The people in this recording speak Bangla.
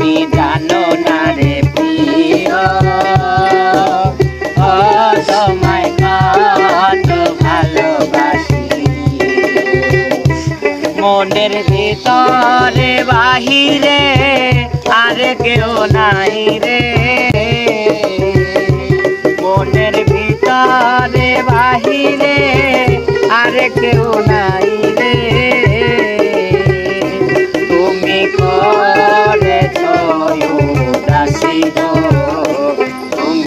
তুমি জানো না রে প্রিয়। তোমায় কত ভালোবাসি। মনের ভিতরে বাহিরে আর কেউ নাই রে। মনের ভিতরে বাহিরে আর কেউ oh, oh.